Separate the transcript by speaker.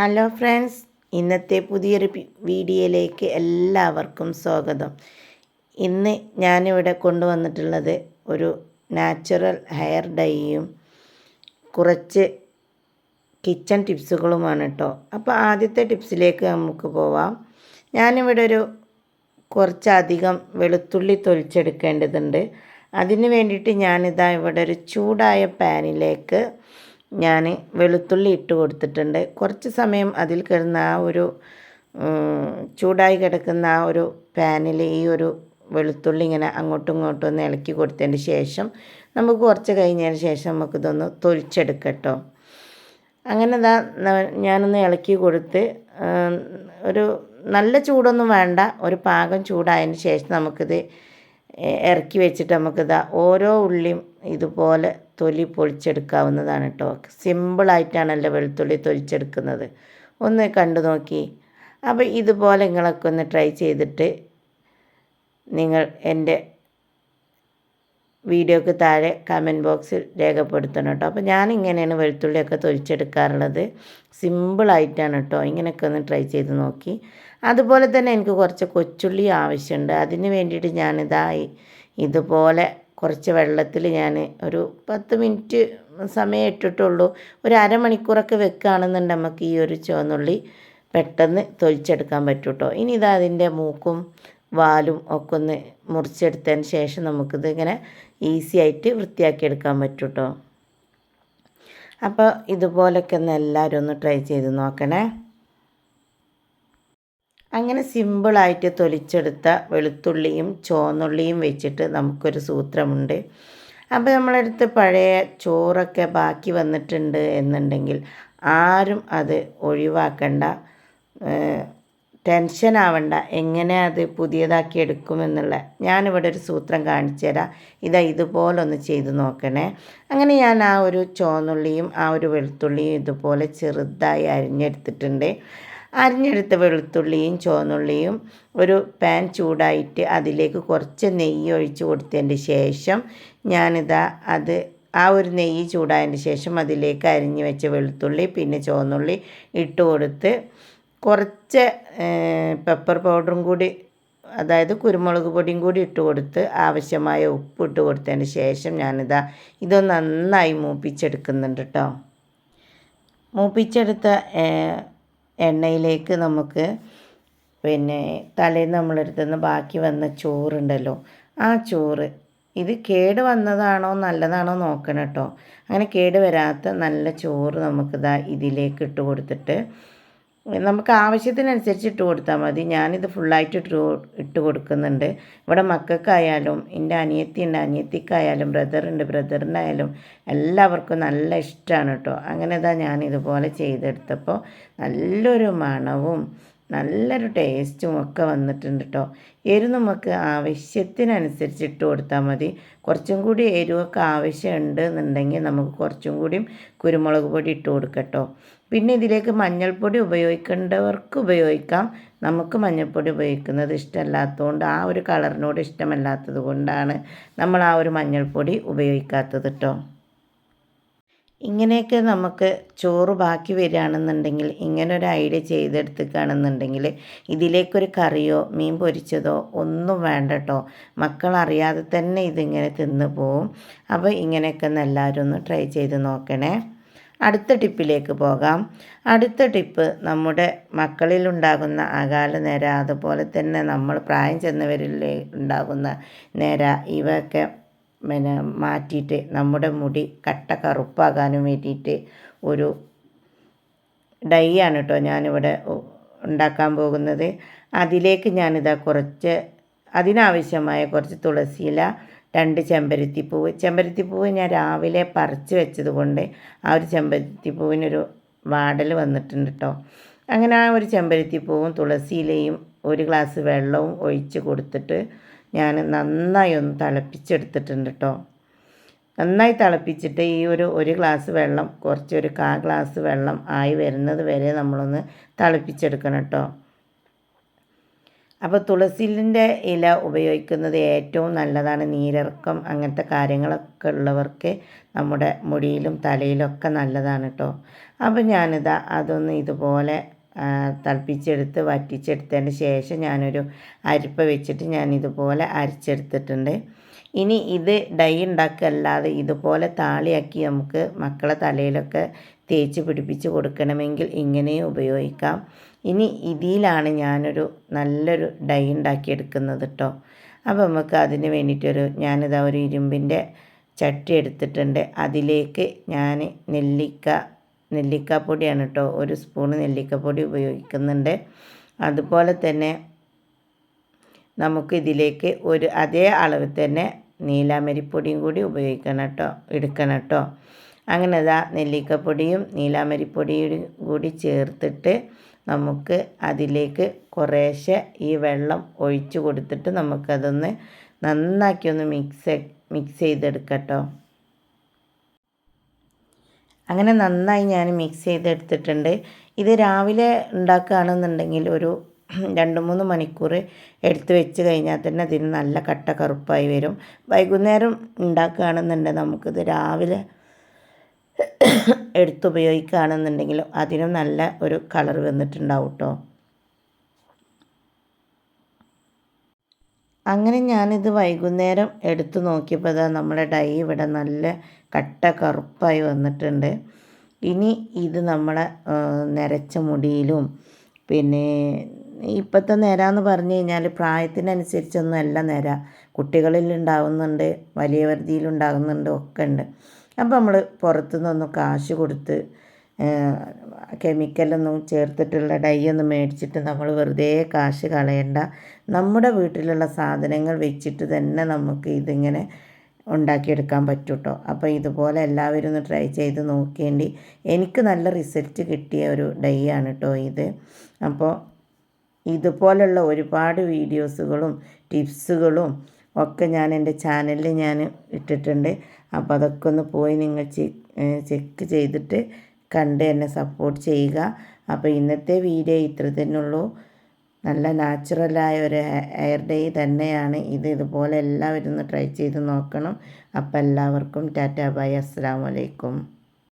Speaker 1: hello friends ഇന്നത്തെ പുതിയൊരു വീഡിയോയിലേക്ക് എല്ലാവർക്കും സ്വാഗതം ഇന്ന് ഞാനിവിടെ കൊണ്ടുവന്നിട്ടുള്ളത് ഒരു നാച്ചുറൽ ഹെയർ ഡൈയും കുറച്ച് കിച്ചൺ ടിപ്സുകളുമാണ് കേട്ടോ അപ്പോൾ ആദ്യത്തെ ടിപ്സിലേക്ക് നമുക്ക് പോവാം ഞാനിവിടെ ഒരു കുറച്ചധികം വെളുത്തുള്ളി തൊലിച്ചെടുക്കേണ്ടതുണ്ട് അതിന് വേണ്ടിയിട്ട് ഞാനിതാ ഇവിടെ ഒരു ചൂടായ പാനിലേക്ക് ഞാൻ വെളുത്തുള്ളി ഇട്ട് കൊടുത്തിട്ടുണ്ട് കുറച്ച് സമയം അതിൽ കിടന്ന ആ ഒരു ചൂടായി കിടക്കുന്ന ആ ഒരു പാനിൽ ഈ ഒരു വെളുത്തുള്ളി ഇങ്ങനെ അങ്ങോട്ടും ഇങ്ങോട്ടും ഒന്ന് ഇളക്കി കൊടുത്തതിന് ശേഷം നമുക്ക് കുറച്ച് കഴിഞ്ഞതിന് ശേഷം നമുക്കിതൊന്ന് തൊലിച്ചെടുക്കട്ടോ അങ്ങനെ ഇതാ ഞാനൊന്ന് ഇളക്കി കൊടുത്ത് ഒരു നല്ല ചൂടൊന്നും വേണ്ട ഒരു പാകം ചൂടായതിന് ശേഷം നമുക്കിത് ഇറക്കി വെച്ചിട്ട് നമുക്കിതാ ഓരോ ഉള്ളിയും ഇതുപോലെ തൊലി പൊളിച്ചെടുക്കാവുന്നതാണ് കേട്ടോ സിമ്പിളായിട്ടാണല്ലോ വെളുത്തുള്ളി തൊലിച്ചെടുക്കുന്നത് ഒന്ന് കണ്ടു നോക്കി അപ്പോൾ ഇതുപോലെ നിങ്ങളൊക്കെ ഒന്ന് ട്രൈ ചെയ്തിട്ട് നിങ്ങൾ എൻ്റെ വീഡിയോക്ക് താഴെ കമൻറ്റ് ബോക്സിൽ രേഖപ്പെടുത്തണം കേട്ടോ അപ്പോൾ ഞാൻ ഇങ്ങനെയാണ് വെളുത്തുള്ളിയൊക്കെ തൊലിച്ചെടുക്കാറുള്ളത് സിമ്പിളായിട്ടാണ് കേട്ടോ ഇങ്ങനെയൊക്കെ ഒന്ന് ട്രൈ ചെയ്ത് നോക്കി അതുപോലെ തന്നെ എനിക്ക് കുറച്ച് കൊച്ചുള്ളി ആവശ്യമുണ്ട് അതിന് വേണ്ടിയിട്ട് ഞാനിതായി ഇതുപോലെ കുറച്ച് വെള്ളത്തിൽ ഞാൻ ഒരു പത്ത് മിനിറ്റ് സമയം ഇട്ടിട്ടുള്ളൂ ഒരു അരമണിക്കൂറൊക്കെ വെക്കുകയാണെന്നുണ്ടെങ്കിൽ നമുക്ക് ഈ ഒരു ചുവന്നുള്ളി പെട്ടെന്ന് തൊലിച്ചെടുക്കാൻ പറ്റും കേട്ടോ ഇനി ഇതാ അതിൻ്റെ മൂക്കും വാലും ഒക്കെ ഒന്ന് മുറിച്ചെടുത്തതിന് ശേഷം നമുക്കിത് ഇങ്ങനെ ഈസി ആയിട്ട് വൃത്തിയാക്കിയെടുക്കാൻ പറ്റും കേട്ടോ അപ്പോൾ ഇതുപോലൊക്കെ ഒന്ന് എല്ലാവരും ഒന്ന് ട്രൈ ചെയ്ത് നോക്കണേ അങ്ങനെ സിമ്പിളായിട്ട് തൊലിച്ചെടുത്ത വെളുത്തുള്ളിയും ചുവന്നുള്ളിയും വെച്ചിട്ട് നമുക്കൊരു സൂത്രമുണ്ട് അപ്പോൾ നമ്മളെടുത്ത് പഴയ ചോറൊക്കെ ബാക്കി വന്നിട്ടുണ്ട് എന്നുണ്ടെങ്കിൽ ആരും അത് ഒഴിവാക്കണ്ട ടെൻഷൻ ആവണ്ട എങ്ങനെ അത് പുതിയതാക്കി എടുക്കുമെന്നുള്ള ഞാനിവിടെ ഒരു സൂത്രം കാണിച്ചു തരാം ഇതാ ഇതുപോലൊന്ന് ചെയ്ത് നോക്കണേ അങ്ങനെ ഞാൻ ആ ഒരു ചോന്നുള്ളിയും ആ ഒരു വെളുത്തുള്ളിയും ഇതുപോലെ ചെറുതായി അരിഞ്ഞെടുത്തിട്ടുണ്ട് അരിഞ്ഞെടുത്ത വെളുത്തുള്ളിയും ചുവന്നുള്ളിയും ഒരു പാൻ ചൂടായിട്ട് അതിലേക്ക് കുറച്ച് നെയ്യ് ഒഴിച്ചു കൊടുത്തതിന് ശേഷം ഞാനിതാ അത് ആ ഒരു നെയ്യ് ചൂടായതിന് ശേഷം അതിലേക്ക് അരിഞ്ഞു വെച്ച വെളുത്തുള്ളി പിന്നെ ചുവന്നുള്ളി ഇട്ട് കൊടുത്ത് കുറച്ച് പെപ്പർ പൗഡറും കൂടി അതായത് കുരുമുളക് പൊടിയും കൂടി ഇട്ട് കൊടുത്ത് ആവശ്യമായ ഉപ്പ് ഇട്ട് കൊടുത്തതിന് ശേഷം ഞാനിതാ ഇത് നന്നായി മൂപ്പിച്ചെടുക്കുന്നുണ്ട് കേട്ടോ മൂപ്പിച്ചെടുത്ത എണ്ണയിലേക്ക് നമുക്ക് പിന്നെ തലേന്ന് നമ്മളെടുത്തുനിന്ന് ബാക്കി വന്ന ചോറുണ്ടല്ലോ ആ ചോറ് ഇത് കേട് വന്നതാണോ നല്ലതാണോ നോക്കണം കേട്ടോ അങ്ങനെ കേട് വരാത്ത നല്ല ചോറ് നമുക്കിതാ ഇതിലേക്ക് ഇട്ട് കൊടുത്തിട്ട് നമുക്ക് ആവശ്യത്തിനനുസരിച്ച് ഇട്ട് കൊടുത്താൽ മതി ഞാനിത് ഫുള്ളായിട്ട് ഇട്ട് ഇട്ട് കൊടുക്കുന്നുണ്ട് ഇവിടെ മക്കൾക്കായാലും എൻ്റെ അനിയത്തിയുണ്ട് അനിയത്തിക്കായാലും ബ്രദറുണ്ട് ബ്രദറിനായാലും എല്ലാവർക്കും നല്ല ഇഷ്ടമാണ് കേട്ടോ അങ്ങനെ ഇതാ ഞാനിതുപോലെ ചെയ്തെടുത്തപ്പോൾ നല്ലൊരു മണവും നല്ലൊരു ടേസ്റ്റും ഒക്കെ വന്നിട്ടുണ്ട് കേട്ടോ എരിവ് നമുക്ക് ആവശ്യത്തിനനുസരിച്ച് ഇട്ട് കൊടുത്താൽ മതി കുറച്ചും കൂടി എരിവൊക്കെ ആവശ്യമുണ്ട് എന്നുണ്ടെങ്കിൽ നമുക്ക് കുറച്ചും കൂടിയും കുരുമുളക് പൊടി ഇട്ട് കൊടുക്കട്ടോ പിന്നെ ഇതിലേക്ക് മഞ്ഞൾപ്പൊടി ഉപയോഗിക്കേണ്ടവർക്ക് ഉപയോഗിക്കാം നമുക്ക് മഞ്ഞൾപ്പൊടി ഉപയോഗിക്കുന്നത് ഇഷ്ടമല്ലാത്തതുകൊണ്ട് ആ ഒരു കളറിനോട് ഇഷ്ടമല്ലാത്തത് കൊണ്ടാണ് നമ്മൾ ആ ഒരു മഞ്ഞൾപ്പൊടി ഉപയോഗിക്കാത്തത് കേട്ടോ ഇങ്ങനെയൊക്കെ നമുക്ക് ചോറ് ബാക്കി വരികയാണെന്നുണ്ടെങ്കിൽ ഇങ്ങനൊരു ഐഡിയ ചെയ്തെടുത്തുകയാണെന്നുണ്ടെങ്കിൽ ഇതിലേക്കൊരു കറിയോ മീൻ പൊരിച്ചതോ ഒന്നും വേണ്ട കേട്ടോ മക്കളറിയാതെ തന്നെ ഇതിങ്ങനെ തിന്ന് പോവും അപ്പോൾ ഇങ്ങനെയൊക്കെ ഒന്ന് എല്ലാവരും ഒന്ന് ട്രൈ ചെയ്ത് നോക്കണേ അടുത്ത ടിപ്പിലേക്ക് പോകാം അടുത്ത ടിപ്പ് നമ്മുടെ മക്കളിലുണ്ടാകുന്ന അകാല നേര അതുപോലെ തന്നെ നമ്മൾ പ്രായം ചെന്നവരിൽ ഉണ്ടാകുന്ന നേര ഇവയൊക്കെ പിന്നെ മാറ്റിയിട്ട് നമ്മുടെ മുടി കട്ട കറുപ്പാകാനും വേണ്ടിയിട്ട് ഒരു ഡൈ ആണ് കേട്ടോ ഞാനിവിടെ ഉണ്ടാക്കാൻ പോകുന്നത് അതിലേക്ക് ഞാനിതാ കുറച്ച് അതിനാവശ്യമായ കുറച്ച് തുളസിയില രണ്ട് ചെമ്പരത്തിപ്പൂവ് ചെമ്പരത്തിപ്പൂവ് ഞാൻ രാവിലെ പറിച്ച് വെച്ചത് കൊണ്ട് ആ ഒരു ചെമ്പരത്തിപ്പൂവിനൊരു വാടൽ വന്നിട്ടുണ്ട് കേട്ടോ അങ്ങനെ ആ ഒരു ചെമ്പരത്തിപ്പൂവും തുളസിയിലയും ഒരു ഗ്ലാസ് വെള്ളവും ഒഴിച്ച് കൊടുത്തിട്ട് ഞാൻ നന്നായി ഒന്ന് തിളപ്പിച്ചെടുത്തിട്ടുണ്ട് കേട്ടോ നന്നായി തിളപ്പിച്ചിട്ട് ഈ ഒരു ഒരു ഗ്ലാസ് വെള്ളം കുറച്ചൊരു കാ ഗ്ലാസ് വെള്ളം ആയി വരുന്നത് വരെ നമ്മളൊന്ന് തിളപ്പിച്ചെടുക്കണം കേട്ടോ അപ്പോൾ തുളസിലിൻ്റെ ഇല ഉപയോഗിക്കുന്നത് ഏറ്റവും നല്ലതാണ് നീരിറക്കം അങ്ങനത്തെ കാര്യങ്ങളൊക്കെ ഉള്ളവർക്ക് നമ്മുടെ മുടിയിലും തലയിലൊക്കെ നല്ലതാണ് കേട്ടോ അപ്പോൾ ഞാനിതാ അതൊന്ന് ഇതുപോലെ തിളപ്പിച്ചെടുത്ത് വറ്റിച്ചെടുത്തതിന് ശേഷം ഞാനൊരു അരിപ്പ വെച്ചിട്ട് ഞാൻ ഇതുപോലെ അരച്ചെടുത്തിട്ടുണ്ട് ഇനി ഇത് ഡൈ ഉണ്ടാക്കല്ലാതെ ഇതുപോലെ താളിയാക്കി നമുക്ക് മക്കളെ തലയിലൊക്കെ തേച്ച് പിടിപ്പിച്ച് കൊടുക്കണമെങ്കിൽ ഇങ്ങനെയും ഉപയോഗിക്കാം ഇനി ഇതിലാണ് ഞാനൊരു നല്ലൊരു ഡൈ ഉണ്ടാക്കിയെടുക്കുന്നത് കേട്ടോ അപ്പോൾ നമുക്ക് അതിന് വേണ്ടിയിട്ടൊരു ഞാനിതാ ഒരു ഇരുമ്പിൻ്റെ ചട്ടി എടുത്തിട്ടുണ്ട് അതിലേക്ക് ഞാൻ നെല്ലിക്ക നെല്ലിക്കാപ്പൊടിയാണ് കേട്ടോ ഒരു സ്പൂണ് നെല്ലിക്കപ്പൊടി ഉപയോഗിക്കുന്നുണ്ട് അതുപോലെ തന്നെ നമുക്ക് ഇതിലേക്ക് ഒരു അതേ അളവിൽ തന്നെ നീലാമരിപ്പൊടിയും കൂടി ഉപയോഗിക്കണം കേട്ടോ എടുക്കണം കേട്ടോ അങ്ങനെ അതാ നെല്ലിക്കപ്പൊടിയും നീലാമരിപ്പൊടിയും കൂടി ചേർത്തിട്ട് നമുക്ക് അതിലേക്ക് കുറേശ്ശെ ഈ വെള്ളം ഒഴിച്ചു കൊടുത്തിട്ട് നമുക്കതൊന്ന് നന്നാക്കി ഒന്ന് മിക്സ് മിക്സ് ചെയ്തെടുക്കട്ടോ അങ്ങനെ നന്നായി ഞാൻ മിക്സ് ചെയ്തെടുത്തിട്ടുണ്ട് ഇത് രാവിലെ ഉണ്ടാക്കുകയാണെന്നുണ്ടെങ്കിൽ ഒരു രണ്ട് മൂന്ന് മണിക്കൂർ എടുത്ത് വെച്ച് കഴിഞ്ഞാൽ തന്നെ ഇതിന് നല്ല കട്ട കറുപ്പായി വരും വൈകുന്നേരം ഉണ്ടാക്കുകയാണെന്നുണ്ടെങ്കിൽ നമുക്കിത് രാവിലെ എടുത്തുപയോഗിക്കുകയാണെന്നുണ്ടെങ്കിൽ അതിനും നല്ല ഒരു കളർ വന്നിട്ടുണ്ടാവും കേട്ടോ അങ്ങനെ ഞാനിത് വൈകുന്നേരം എടുത്തു നോക്കിയപ്പോൾ ഇതാ നമ്മുടെ ഡൈ ഇവിടെ നല്ല കട്ട കറുപ്പായി വന്നിട്ടുണ്ട് ഇനി ഇത് നമ്മളെ നിരച്ച മുടിയിലും പിന്നെ ഇപ്പോഴത്തെ നിര എന്ന് പറഞ്ഞു കഴിഞ്ഞാൽ അല്ല നിര കുട്ടികളിൽ ഉണ്ടാകുന്നുണ്ട് വലിയ വരുതിയിൽ ഒക്കെ ഉണ്ട് അപ്പോൾ നമ്മൾ പുറത്തുനിന്നൊന്ന് കാശ് കൊടുത്ത് കെമിക്കലൊന്നും ചേർത്തിട്ടുള്ള ഡൈയൊന്നും മേടിച്ചിട്ട് നമ്മൾ വെറുതെ കാശ് കളയണ്ട നമ്മുടെ വീട്ടിലുള്ള സാധനങ്ങൾ വെച്ചിട്ട് തന്നെ നമുക്ക് ഇതിങ്ങനെ ഉണ്ടാക്കിയെടുക്കാൻ പറ്റും കേട്ടോ അപ്പോൾ ഇതുപോലെ എല്ലാവരും ഒന്ന് ട്രൈ ചെയ്ത് നോക്കേണ്ടി എനിക്ക് നല്ല റിസൾട്ട് കിട്ടിയ ഒരു ഡൈ ആണ് കേട്ടോ ഇത് അപ്പോൾ ഇതുപോലുള്ള ഒരുപാട് വീഡിയോസുകളും ടിപ്സുകളും ഒക്കെ ഞാൻ എൻ്റെ ചാനലിൽ ഞാൻ ഇട്ടിട്ടുണ്ട് അപ്പോൾ അതൊക്കെ ഒന്ന് പോയി നിങ്ങൾ ചെക്ക് ചെയ്തിട്ട് കണ്ട് എന്നെ സപ്പോർട്ട് ചെയ്യുക അപ്പോൾ ഇന്നത്തെ വീഡിയോ ഇത്ര തന്നെയുള്ളൂ നല്ല നാച്ചുറലായ ഒരു ഹെയർ ഡേ തന്നെയാണ് ഇത് ഇതുപോലെ എല്ലാവരും ഒന്ന് ട്രൈ ചെയ്ത് നോക്കണം അപ്പോൾ എല്ലാവർക്കും ടാറ്റാ ബൈ അസ്സാം വലൈക്കും